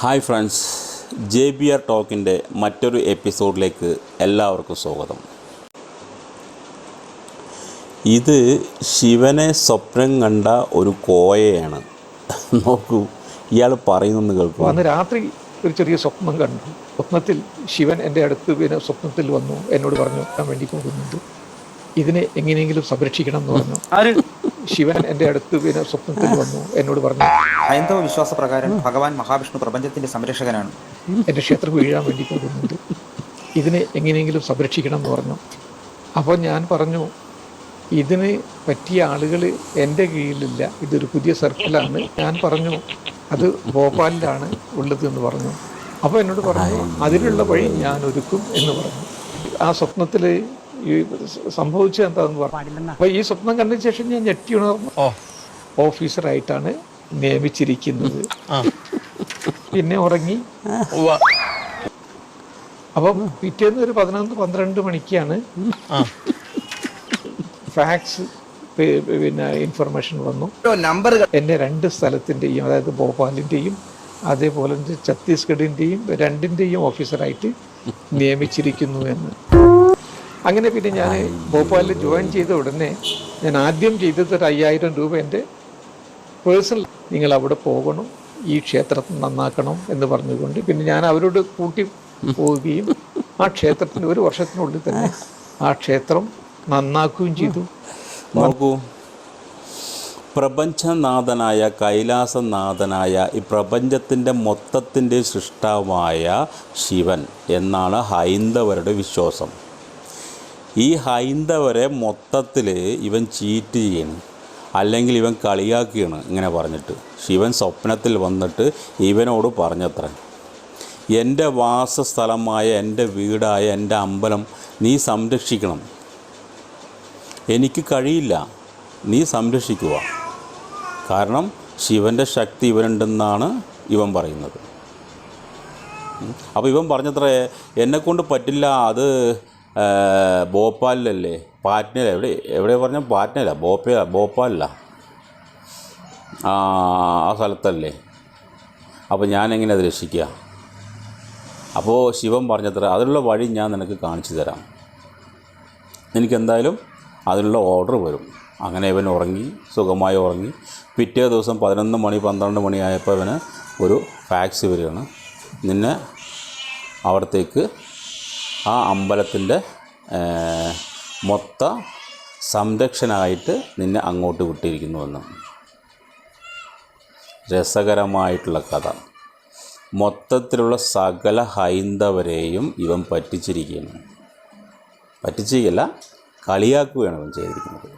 Hi friends J B R ടോക്കിന്റെ മറ്റൊരു എപ്പിസോഡിലേക്ക് എല്ലാവർക്കും സ്വാഗതം. ഇത് ശിവനെ സ്വപ്നം കണ്ട ഒരു കോയയാണ്. നോക്കൂ ഇയാൾ പറയുന്നെന്ന് കേൾക്കും. അന്ന് രാത്രി ഒരു ചെറിയ സ്വപ്നം കണ്ടു. സ്വപ്നത്തിൽ ശിവൻ എന്റെ അടുത്ത് പിന്നെ സ്വപ്നത്തിൽ വന്നു എന്നോട് പറഞ്ഞു ഞാൻ വേണ്ടി പോകുന്നുണ്ട്. ഇതിനെ എങ്ങനെയെങ്കിലും സംരക്ഷിക്കണം എന്ന് പറഞ്ഞു. ആര്? ശിവൻ എന്റെ അടുത്ത് പിന്നെ സ്വപ്നത്തിൽ വന്നു എന്നോട് പറഞ്ഞു. ഹൈന്ദവ വിശ്വാസ പ്രകാരം ഭഗവാൻ മഹാവിഷ്ണു പ്രപഞ്ചത്തിന്റെ സംരക്ഷകനാണ്. എന്റെ ക്ഷേത്രം വീഴാൻ വേണ്ടി പോകുന്നുണ്ട്. ഇതിനെ എങ്ങനെയെങ്കിലും സംരക്ഷിക്കണം എന്ന് പറഞ്ഞു. അപ്പോൾ ഞാൻ പറഞ്ഞു ഇതിന് പറ്റിയ ആളുകൾ എന്റെ കീഴിലില്ല ഇതൊരു പുതിയ സർക്കിളാണ്. ഞാൻ പറഞ്ഞു അത് ഭോപ്പാലിലാണ് ഉള്ളത് എന്ന് പറഞ്ഞു. അപ്പോൾ എന്നോട് പറഞ്ഞു അതിനുള്ള വഴി ഞാൻ ഒരുക്കും എന്ന് പറഞ്ഞു. ആ സ്വപ്നത്തിൽ ഈ സംഭവിച്ചത് എന്താന്ന് പറഞ്ഞു. അപ്പോൾ ഈ സ്വപ്നം കണ്ടതിന് ശേഷം ഞാൻ ഞെട്ടി ഉണർന്നു. ഓഫീസറായിട്ടാണ് നിയമിച്ചിരിക്കുന്നത്. പിന്നെ ഉറങ്ങി. അപ്പം പിറ്റേന്ന് ഒരു പതിനൊന്ന് പന്ത്രണ്ട് മണിക്കാണ് ഫാക്സ് പിന്നെ ഇൻഫർമേഷൻ വന്നു. നമ്പറുകൾ. എന്നെ രണ്ട് സ്ഥലത്തിന്റെയും അതായത് ഭോപ്പാലിന്റെയും അതേപോലെ തന്നെ ഛത്തീസ്ഗഡിന്റെയും രണ്ടിന്റെയും ഓഫീസറായിട്ട് നിയമിച്ചിരിക്കുന്നു എന്ന്. അങ്ങനെ പിന്നെ ഞാൻ ഭോപ്പാലിൽ ജോയിൻ ചെയ്ത ഉടനെ ഞാൻ ആദ്യം ചെയ്തത് ഒരു അയ്യായിരം രൂപ എന്റെ പേഴ്സണൽ നിങ്ങൾ അവിടെ പോകണം ഈ ക്ഷേത്രത്തിൽ നന്നാക്കണം എന്ന് പറഞ്ഞുകൊണ്ട് പിന്നെ ഞാൻ അവരോട് കൂട്ടി പോവുകയും ആ ക്ഷേത്രത്തിന് ഒരു വർഷത്തിനുള്ളിൽ തന്നെ ആ ക്ഷേത്രം നന്നാക്കുകയും ചെയ്തു. നോക്കൂ. പ്രപഞ്ചനാഥനായ കൈലാസനാഥനായ ഈ പ്രപഞ്ചത്തിന്റെ മൊത്തത്തിന്റെ സൃഷ്ടാവായ ശിവൻ എന്നാണ് ഹൈന്ദവരുടെ വിശ്വാസം. ഈ ഹൈന്ദവരെ മൊത്തത്തിൽ ഇവൻ ചീറ്റ് ചെയ്യണം അല്ലെങ്കിൽ ഇവൻ കളിയാക്കുകയാണ് ഇങ്ങനെ പറഞ്ഞിട്ട്. ശിവൻ സ്വപ്നത്തിൽ വന്നിട്ട് ഇവനോട് പറഞ്ഞത്ര എന്റെ വാസസ്ഥലമായ എന്റെ വീടായ എന്റെ അമ്പലം നീ സംരക്ഷിക്കണം. എനിക്ക് കഴിയില്ല. നീ സംരക്ഷിക്കുക. കാരണം ശിവന്റെ ശക്തി ഇവനുണ്ടെന്നാണ് ഇവൻ പറയുന്നത്. അപ്പോൾ ഇവൻ പറഞ്ഞത്രേ എന്നെക്കൊണ്ട് പറ്റില്ല. അത് ഭോപ്പാലിലല്ലേ? പാറ്റ്നയിലാണ് എവിടെ എവിടെ പറഞ്ഞ പാറ്റ്നയില? ഭോപ്പ ഭോപ്പാലില? ആ ആ സ്ഥലത്തല്ലേ. അപ്പോൾ ഞാൻ എങ്ങനെ അത് രക്ഷിക്കുക അപ്പോൾ ശിവൻ പറഞ്ഞത്ര അതിനുള്ള വഴി ഞാൻ നിനക്ക് കാണിച്ചു തരാം. എനിക്കെന്തായാലും അതിനുള്ള ഓർഡർ വരും. അങ്ങനെ ഇവൻ ഉറങ്ങി സുഖമായി ഉറങ്ങി. പിറ്റേ ദിവസം പതിനൊന്ന് മണി പന്ത്രണ്ട് മണിയായപ്പോൾ ഇവന് ഒരു ഫാക്സ് വരികയാണ്. നിന്നെ അവിടത്തേക്ക് ആ അമ്പലത്തിന്റെ മൊത്ത സംരക്ഷനായിട്ട് നിന്നെ അങ്ങോട്ട് വിട്ടിരിക്കുന്നുവെന്ന്. രസകരമായിട്ടുള്ള കഥ. മൊത്തത്തിലുള്ള സകല ഹൈന്ദവരെയും ഇവൻ പറ്റിച്ചിരിക്കുകയാണ്. പറ്റിച്ചിരിക്കല്ല കളിയാക്കുകയാണ് ഇവൻ ചെയ്തിരിക്കുന്നത്.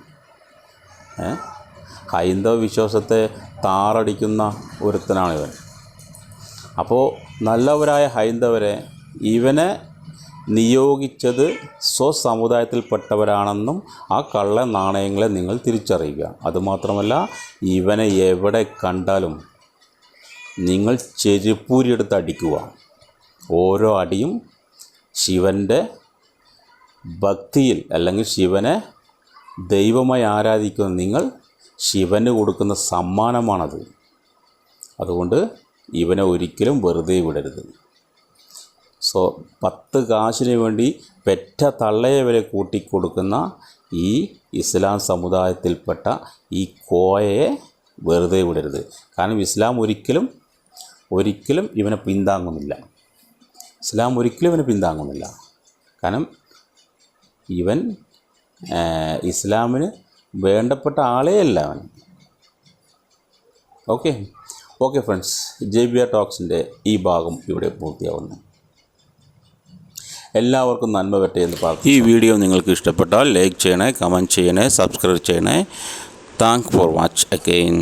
ഹൈന്ദവ വിശ്വാസത്തെ താറടിക്കുന്ന ഒരുത്തനാണ് ഇവൻ അപ്പോൾ നല്ലവരായ ഹൈന്ദവരെ ഇവനെ നിയോഗിച്ചത് സ്വസമുദായത്തിൽപ്പെട്ടവരാണെന്നും ആ കള്ള നാണയങ്ങളെ നിങ്ങൾ തിരിച്ചറിയുക. അതുമാത്രമല്ല ഇവനെ എവിടെ കണ്ടാലും നിങ്ങൾ ചെരുപ്പൂരിയെടുത്ത് അടിക്കുക. ഓരോ അടിയും ശിവന്റെ ഭക്തിയിൽ അല്ലെങ്കിൽ ശിവനെ ദൈവമായി ആരാധിക്കുന്ന നിങ്ങൾ ശിവന് കൊടുക്കുന്ന സമ്മാനമാണത്. അതുകൊണ്ട് ഇവനെ ഒരിക്കലും വെറുതെ വിടരുത്. സോ പത്ത് കാശിന് വേണ്ടി പെറ്റ തള്ളയെ വരെ കൂട്ടിക്കൊടുക്കുന്ന ഈ ഇസ്ലാം സമുദായത്തിൽപ്പെട്ട ഈ കോയയെ വെറുതെ വിടരുത്. കാരണം ഇസ്ലാം ഒരിക്കലും ഒരിക്കലും ഇവനെ പിന്താങ്ങുന്നില്ല. ഇസ്ലാം ഒരിക്കലും ഇവനെ പിന്താങ്ങുന്നില്ല. കാരണം ഇവൻ ഇസ്ലാമിന് വേണ്ടപ്പെട്ട ആളേ അല്ല അവൻ. Okay? Okay friends J B R ടോക്സിന്റെ ഈ ഭാഗം ഇവിടെ പൂർത്തിയാവുന്നു. എല്ലാവർക്കും നന്മ പറ്റേ എന്ന് പറഞ്ഞു ഈ വീഡിയോ നിങ്ങൾക്ക് ഇഷ്ടപ്പെട്ടാൽ ലൈക്ക് ചെയ്യണേ കമന്റ് ചെയ്യണേ സബ്സ്ക്രൈബ് ചെയ്യണേ. Thank for watch again.